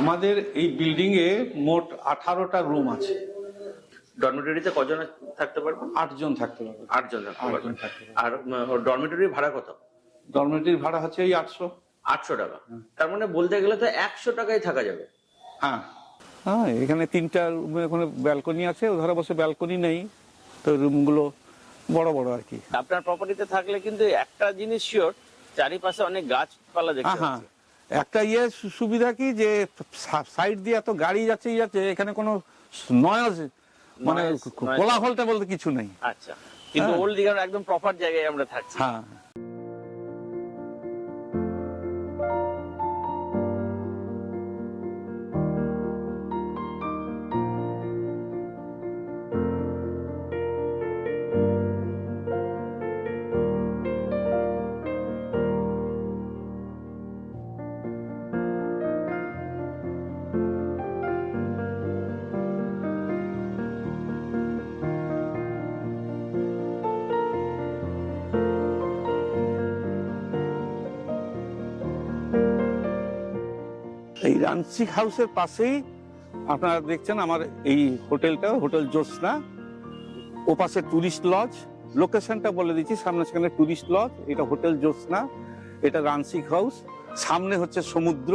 আমাদের এই বিল্ডিং এ মোট আঠারোটা রুম আছে। ডরমিটরিতে কজন থাকতে পারবে? আটজন থাকতে পারবে। আটজন থাকতে পারবে। আর ডরমিটরির ভাড়া কত? ডরমেটরির ভাড়া হচ্ছে এই আটশো। আটশো টাকা। তার মানে বলতে গেলে তো একশো টাকায় থাকা যাবে। হ্যাঁ। হ্যাঁ এখানে তিনটা রুমে ওখানে ব্যালকনি আছে ওধারে বসে ব্যালকনি নেই তো রুমগুলো বড় বড় আর কি। আপনার প্রপার্টিতে থাকলে কিন্তু একটা জিনিস শিওর চারিপাশে অনেক গাছপালা দেখতে হ্যাঁ হ্যাঁ। একটা ইয়ে সুবিধা কি যে সাইড দিয়ে এত গাড়ি যাচ্ছে যাচ্ছে এখানে কোনো নয়েজ মানে। কোলাহলটা বলতে কিছু নেই আচ্ছা কিন্তু হ্যাঁ। ওল্ড দীঘার একদম প্রপার জায়গায় আমরা থাকছি হ্যাঁ এই রানসিক হাউসের পাশেই আপনারা দেখছেন আমার এই হোটেলটা, হোটেল জ্যোৎস্না। ও পাশে টুরিস্ট লজ। লোকেশনটা বলে দিচ্ছি, সামনে সেখানে টুরিস্ট লজ, এটা হোটেল জ্যোৎস্না, এটা রানসিক হাউস। সামনে হচ্ছে সমুদ্র।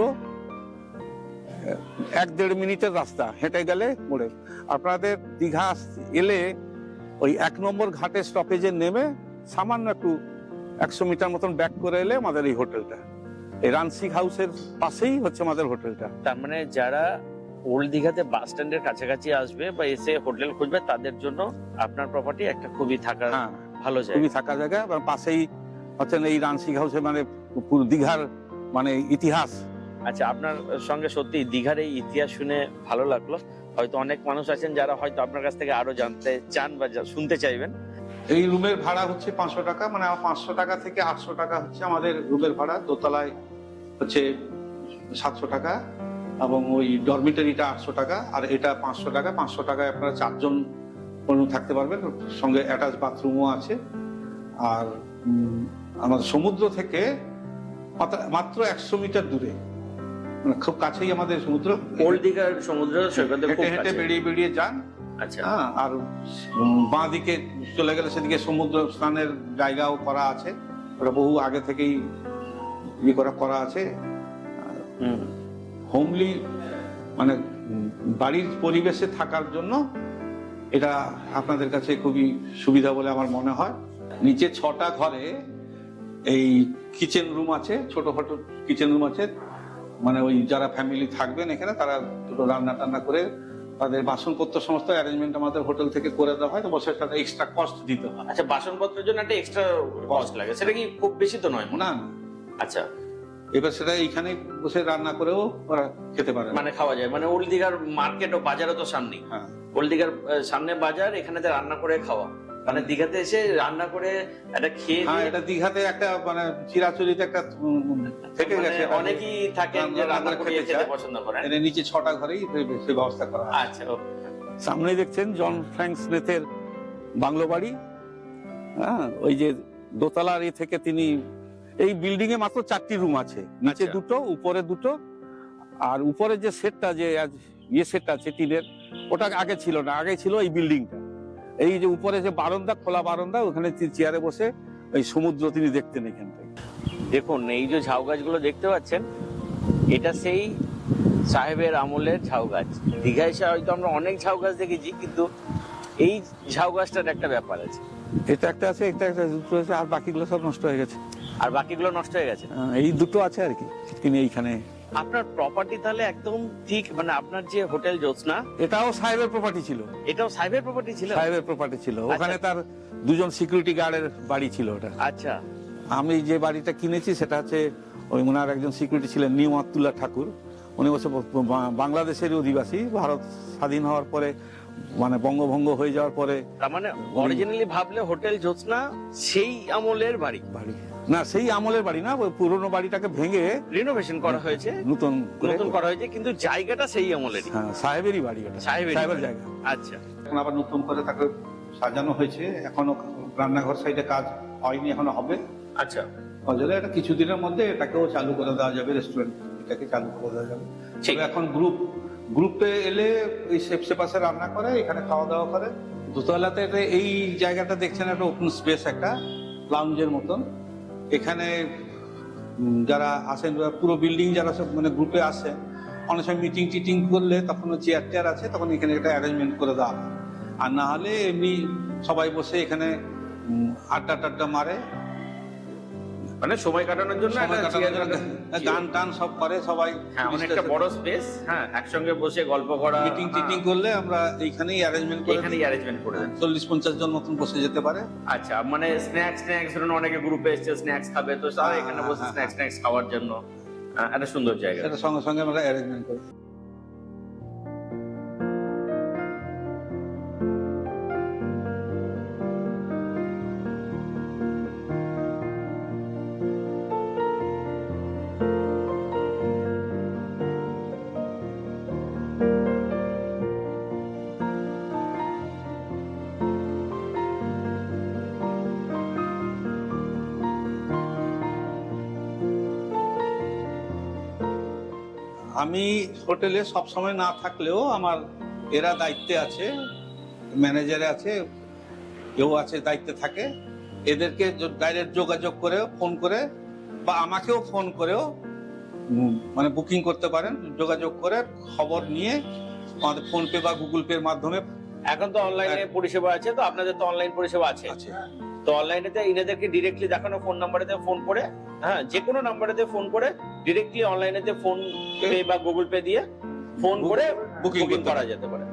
এক দেড় মিনিটের রাস্তা, হেঁটে গেলে মোড়ে। আপনাদের দীঘা এলে ওই এক নম্বর ঘাটে স্টপেজে নেমে সামান্য একটু একশো মিটার মতন ব্যাক করে এলে আমাদের এই হোটেলটা। এই রানসিক হাউসের পাশেই হচ্ছে আমাদের হোটেলটা। তার মানে যারা ওল্ড দীঘাতে বাস স্ট্যান্ডের কাছাকাছি আসবে বা এসে হোটেল খুঁজবে তাদের জন্য আপনার প্রপার্টি একটা খুবই থাকার হ্যাঁ ভালো জায়গা। খুবই থাকার জায়গা। এবং পাশেই হচ্ছেন এই রানসিক হাউসে মানে পুরো দীঘার মানে ইতিহাস। আচ্ছা আপনার সঙ্গে সত্যি দীঘার এই ইতিহাস শুনে ভালো লাগল। হয়তো অনেক মানুষ আছেন যারা হয়তো আপনার কাছ থেকে আরও জানতে চান বা শুনতে চাইবেন। এই রুমের ভাড়া হচ্ছে পাঁচশো টাকা মানে পাঁচশো টাকা থেকে আটশো টাকা হচ্ছে আমাদের রুমের ভাড়া। দোতলায় হচ্ছে সাতশো টাকা এবং ওই ডরমিটারিটা আটশো টাকা আর এটা পাঁচশো টাকা। পাঁচশো টাকায় আপনারা চারজন কোনো থাকতে পারবেন। সঙ্গে অ্যাটাচ বাথরুমও আছে। আর আমাদের সমুদ্র থেকে মাত্র- একশো মিটার দূরে। মানে খুব কাছেই আমাদের সমুদ্র। ওল্ড দীঘার সমুদ্র? সৈকতে হেঁটে হেঁটে। বেরিয়ে বেরিয়ে যান। আচ্ছা। হ্যাঁ আর বাঁ দিকে চলে গেলে সেদিকে সমুদ্র স্নানের জায়গাও করা আছে। ওটা বহু আগে থেকেই ইয়ে করা করা আছে। হোমলি মানে বাড়ির পরিবেশে থাকার জন্য এটা আপনাদের কাছে খুবই সুবিধা বলে আমার মনে হয়। নিচে ছটা ঘরে এই কিচেন রুম আছে ছোটখাটো কিচেন রুম আছে। মানে ওই যারা ফ্যামিলি থাকবেন এখানে তারা দুটো রান্না টান্না করে তাদের বাসনপত্র সমস্ত অ্যারেঞ্জমেন্ট আমাদের হোটেল থেকে করে দেওয়া হয় তো বসে তাদের এক্সট্রা কস্ট দিতে হয়। আচ্ছা বাসনপত্রের জন্য একটা এক্সট্রা কস্ট লাগে। সেটা কি খুব বেশি তো নয়? না না। আচ্ছা। এবার সেটা এইখানে বসে রান্না করেও ওরা খেতে পারে। মানে খাওয়া যায়। মানে ওল্ড দীঘার মার্কেট ও বাজারও তো সামনেই হ্যাঁ। ওল্ড দীঘার সামনে বাজার এখানেতে রান্না করে খাওয়া। মানে দীঘাতে এসে রান্না করে একটা খেয়ে হ্যাঁ এটা দীঘাতে একটা মানে চিরাচরিত একটা থেকে মানে গেছে। অনেকেই থাকেন যে রান্না করে খেতে পছন্দ করেন। এর নিচে ছটা ঘরেই সে- ব্যবস্থা করা আচ্ছা ও- সামনেই দেখছেন জন ফ্র্যাঙ্ক স্মিথের বাংলো বাড়ি। হ্যাঁ ওই যে দোতলার এ থেকে তিনি এই বিল্ডিং এ মাত্র চারটি রুম আছে। নিচে আচ্ছা। দুটো উপরে দুটো। আর উপরে যে সেটটা যে আজ ইয়ে সেটটা আছে টিনের ওটা আগে ছিল না। আগে ছিল এই বিল্ডিংটা এই যে উপরে যে বারান্দা খোলা বারান্দা ওখানে চেয়ারে বসে ওই সমুদ্র তিনি দেখতেন এখান থেকে। দেখুন এই যে ঝাউ গাছগুলো দেখতে পাচ্ছেন এটা সেই সাহেবের আমলের ঝাউ গাছ। দীঘায় এসে হয়তো আমরা অনেক ঝাউ গাছ দেখেছি কিন্তু এই ঝাউ গাছটার একটা ব্যাপার আছে। এটা একটা আছে এটা একটা আছে আর বাকিগুলো সব নষ্ট হয়ে গেছে। আর বাকিগুলো নষ্ট হয়ে গেছে। এই দুটো আছে আর কি তিনি এইখানে। আপনার প্রপার্টি তাহলে একদম ঠিক মানে আপনার যে হোটেল জ্যোৎস্না এটাও সাহেবের প্রপার্টি ছিল। এটাও সাহেবের প্রপার্টি ছিল? সাহেবের প্রপার্টি ছিল। ওখানে তার দুজন সিকিউরিটি গার্ডের বাড়ি ছিল ওটা। আচ্ছা। আমি যে বাড়িটা কিনেছি সেটা হচ্ছে ওই ওনার একজন সিকিউরিটি ছিলেন নিয়ম আবদুল্লাহ ঠাকুর। উনি বা- বাংলাদেশের অধিবাসী। ভারত স্বাধীন হওয়ার পরে মানে বঙ্গভঙ্গ হয়ে যাওয়ার পরে তার মানে অরিজিনালি ভাবলে হোটেল জ্যোৎস্না সেই আমলের বাড়ি। বাড়ি। না সেই আমলের বাড়ি না পুরনো বাড়িটাকে ভেঙে রিনোভেশন করা হয়েছে। নতুন নতুন করা হয়েছে কিন্তু জায়গাটা সেই আমলের হ্যাঁ সাহেবেরই বাড়ি ওটা সাহেবেরই সাহেবের জায়গা। আচ্ছা। এখন আবার নতুন করে তাকে সাজানো হয়েছে। এখনও রান্নাঘর সাইডে কাজ হয়নি এখনও হবে। আচ্ছা। ফলে এটা কিছুদিনের মধ্যে এটাকেও চালু করে দেওয়া যাবে রেস্টুরেন্ট এটাকে চালু করে দেওয়া যাবে। ঠিক। এখন গ্রুপ গ্রুপে এলে ওই সেপসে পাশে রান্না করে, এখানে খাওয়া দাওয়া করে। দোতলাতে এই জায়গাটা দেখছেন, একটা ওপেন স্পেস একটা লাউঞ্জের মতন। এখানে যারা আসেন পুরো বিল্ডিং যারা সব মানে গ্রুপে আসে অনেক সময় মিটিং টিটিং করলে তখন চেয়ার টেয়ার আছে, তখন এখানে একটা অ্যারেঞ্জমেন্ট করে দেওয়া হয়। আর না হলে এমনি সবাই বসে এখানে আড্ডা টাড্ডা মারে। মানে সময় কাটানোর জন্য জন্য। গান টান সব করে সবাই হ্যাঁ অনেকটা বড় স্পেস হ্যাঁ একসঙ্গে বসে গল্প করা মিটিং টিটিং হ্যাঁ, করলে আমরা এইখানেই অ্যারেঞ্জমেন্ট করে এখানেই অ্যারেঞ্জমেন্ট করে দেন। চল্লিশ পঞ্চাশ জন মতন বসে যেতে পারে। আচ্ছা মানে স্ন্যাক্স স্ন্যাক্স ধরুন অনেকে গ্রুপে এসছে স্ন্যাক্স খাবে তো তারা হ্যাঁ, এখানে হ্যাঁ, বসে হ্যাঁ, স্ন্যাক্স স্ন্যাক্স খাওয়ার জন্য একটা সুন্দর জায়গা। সেটা সঙ্গে সঙ্গে আমরা অ্যারেঞ্জমেন্ট করি আমি হোটেলে সব সময় না থাকলেও আমার এরা দায়িত্বে আছে ম্যানেজারে আছে কেউ আছে দায়িত্বে থাকে। এদেরকে ডাইরেক্ট যোগাযোগ করে ফোন করে বা আমাকেও ফোন করেও মানে বুকিং করতে পারেন। যোগাযোগ করে খবর নিয়ে আমাদের ফোন পে বা গুগল পের মাধ্যমে এখন তো অনলাইনে পরিষেবা আছে তো আপনাদের তো অনলাইন পরিষেবা আছে। আছে। তো অনলাইনেতে ইনাদেরকে ডিরেক্টলি দেখানো ফোন নাম্বারেতে ফোন করে হ্যাঁ যে কোনো নাম্বারেতে ফোন করে ডিরেক্টলি অনলাইনেতে ফোন পে বা গুগল পে দিয়ে ফোন করে বুকিং করা যেতে পারে।